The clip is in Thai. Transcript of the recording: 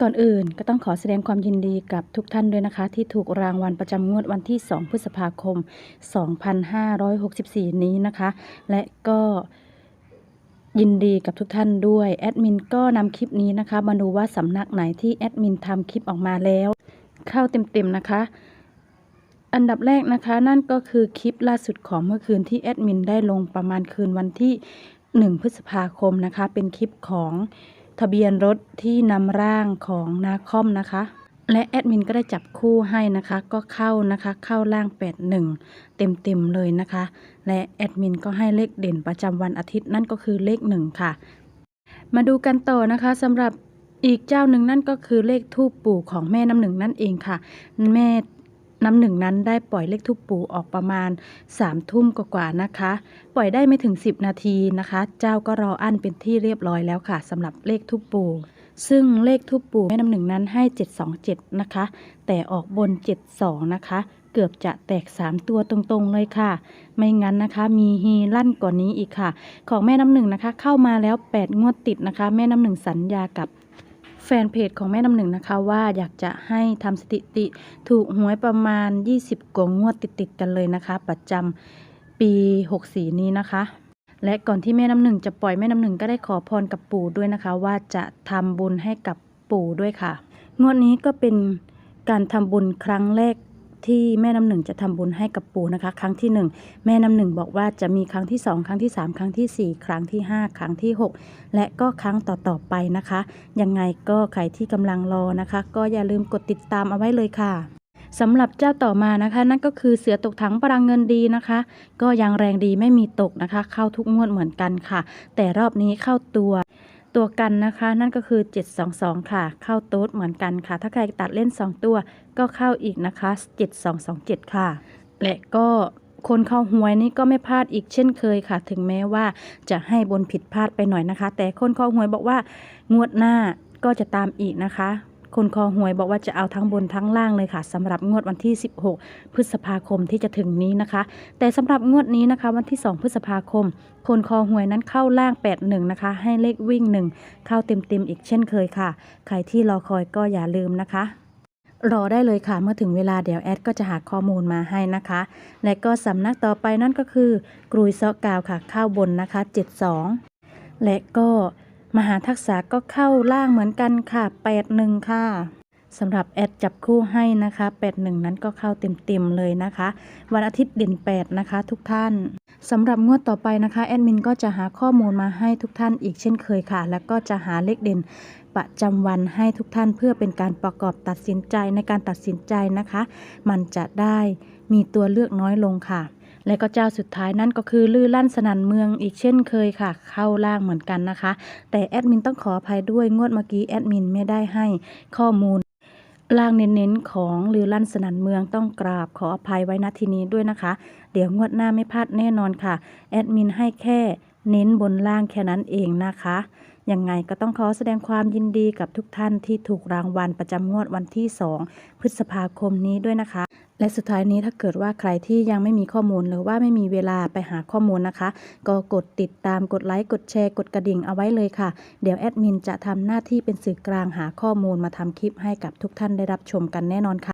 ก่อนอื่นก็ต้องขอแสดงความยินดีกับทุกท่านด้วยนะคะ ที่ถูกรางวัลประจำงวดวันที่ 2 พฤษภาคม 2564 นี้นะคะ และก็ยินดีกับทุกท่านด้วย แอดมินก็นำคลิปนี้นะคะ มาดูว่าสำนักไหนที่แอดมินทำคลิปออกมาแล้ว เข้าเต็มๆนะคะ อันดับแรกนะคะ นั่นก็คือคลิปล่าสุดของเมื่อคืนที่แอดมินได้ลงประมาณคืนวันที่ 1 พฤษภาคมนะคะ เป็นคลิปของ ทะเบียนรถที่นำร่างของนาคอมนะคะ และแอดมินก็ได้จับคู่ให้นะคะ ก็เข้านะคะเข้าร่าง 81 เต็มๆเลยนะคะ และแอดมินก็ให้เลขเด่นประจำวันอาทิตย์นั่นก็คือเลข 1 ค่ะ มาดูกันต่อนะคะสำหรับอีกเจ้าหนึ่งนั่นก็คือเลขทูปปู่ของแม่น้ำหนึ่งนั่นเองค่ะ แม่ น้ำหนึ่งนั้นได้ปล่อยเลขทูปปู่ออกประมาณ3ามทุ่มกว่าๆนะคะ ปล่อยได้ไม่ถึง 10 นาทีนะคะ เจ้าก็รออั้นเป็นที่เรียบร้อยแล้วค่ะสำหรับเลขทูปปู่ซึ่งเลขทูปปู่แม่น้ำหนึ่งนั้นให้ 727 นะคะ แต่ออกบน 72 นะคะ เกือบจะแตก 3 ตัวตรงๆเลยค่ะ ไม่งั้นนะคะมีฮีลั่นกว่านี้อีกค่ะ ของแม่น้ำหนึ่งนะคะ เข้ามาแล้ว 8 งวดติดนะคะ แม่น้ำหนึ่งสัญญากับ แฟนเพจของแม่น้ำหนึ่งนะคะว่าอยากจะให้ทำสถิติถูกหวยประมาณ 20 กว่างวดติดๆกันเลยนะคะ ประจำปี 64 นี้นะคะ และก่อนที่แม่น้ำหนึ่งจะปล่อยแม่น้ำหนึ่งก็ได้ขอพรกับปู่ด้วยนะคะ ว่าจะทำบุญให้กับปู่ด้วยค่ะ งวดนี้ก็เป็นการทำบุญครั้งแรก ที่แม่น้ำหนึ่งจะทำบุญให้กับปู่นะคะ ครั้งที่หนึ่งแม่น้ำหนึ่งบอกว่าจะมีครั้งที่สองครั้งที่สามครั้งที่สี่ครั้งที่ห้าครั้งที่หกและก็ครั้งต่อๆไปนะคะ ยังไงก็ใครที่กำลังรอนะคะ ก็อย่าลืมกดติดตามเอาไว้เลยค่ะสำหรับเจ้าต่อมานะคะ นั่นก็คือเสือตกถังพลังเงินดีนะคะ ก็ยังแรงดีไม่มีตกนะคะ เข้าทุกงวดเหมือนกันค่ะ แต่รอบนี้เข้าตัว ตัวกันนะคะ นั่นก็คือ 722 ค่ะ เข้าโต๊ดเหมือนกันค่ะ ถ้าใครตัดเล่น 2 ตัวก็เข้าอีกนะคะ 7227 ค่ะ และก็คนเข้าหวยนี่ก็ไม่พลาดอีกเช่นเคยค่ะ ถึงแม้ว่าจะให้บนผิดพลาดไปหน่อยนะคะ แต่คนเข้าหวยบอกว่างวดหน้าก็จะตามอีกนะคะ คนคอหวยบอกว่าจะเอาทั้งบนทั้งล่างเลยค่ะสำหรับงวดวันที่ 16 พฤษภาคมที่จะถึงนี้นะคะ แต่สำหรับงวดนี้นะคะ วันที่ 2 พฤษภาคม คนคอหวยนั้นเข้าล่าง 81 นะคะ ให้เลขวิ่ง 1 เข้าเต็มๆอีกเช่นเคยค่ะ ใครที่รอคอยก็อย่าลืมนะคะรอได้เลยค่ะ เมื่อถึงเวลาเดี๋ยวแอดก็จะหาข้อมูลมาให้นะคะ และก็สำนักต่อไปนั่นก็คือกรุยซอกกาวค่ะเข้าบนนะคะ 72 และก็ มหาทักษะก็เข้าล่างเหมือนกันค่ะ 81 ค่ะสำหรับแอดจับคู่ให้นะคะ 81 นั้นก็เข้าเต็มๆเลยนะคะ วันอาทิตย์เด่น 8 นะคะ ทุกท่านสำหรับงวดต่อไปนะคะแอดมินก็จะหาข้อมูลมาให้ทุกท่านอีกเช่นเคยค่ะ แล้วก็จะหาเลขเด่นประจำวันให้ทุกท่านเพื่อเป็นการประกอบตัดสินใจในการตัดสินใจนะคะ มันจะได้มีตัวเลือกน้อยลงค่ะ และก็เจ้าสุดท้ายนั่นก็คือลื่อลั่นสนันเมืองอีกเช่นเคยค่ะ เข้าล่างเหมือนกันนะคะ แต่แอดมินต้องขออภัยด้วยงวดเมื่อกี้แอดมินไม่ได้ให้ข้อมูลล่างเน้นๆของลือลั่นสนันเมืองต้องกราบขออภัยไว้ณทีนี้ด้วยนะคะ เดี๋ยวงวดหน้าไม่พลาดแน่นอนค่ะ แอดมินให้แค่ เน้นบนล่างแค่นั้นเองนะคะ ยังไงก็ต้องขอแสดงความยินดีกับทุกท่านที่ถูกรางวัลประจำงวดวันที่ 2 พฤษภาคมนี้ด้วยนะคะ และสุดท้ายนี้ถ้าเกิดว่าใครที่ยังไม่มีข้อมูลหรือว่าไม่มีเวลาไปหาข้อมูลนะคะ ก็กดติดตามกดไลค์กดแชร์กดกระดิ่งเอาไว้เลยค่ะ เดี๋ยวแอดมินจะทำหน้าที่เป็นสื่อกลางหาข้อมูลมาทำคลิปให้กับทุกท่านได้รับชมกันแน่นอนค่ะ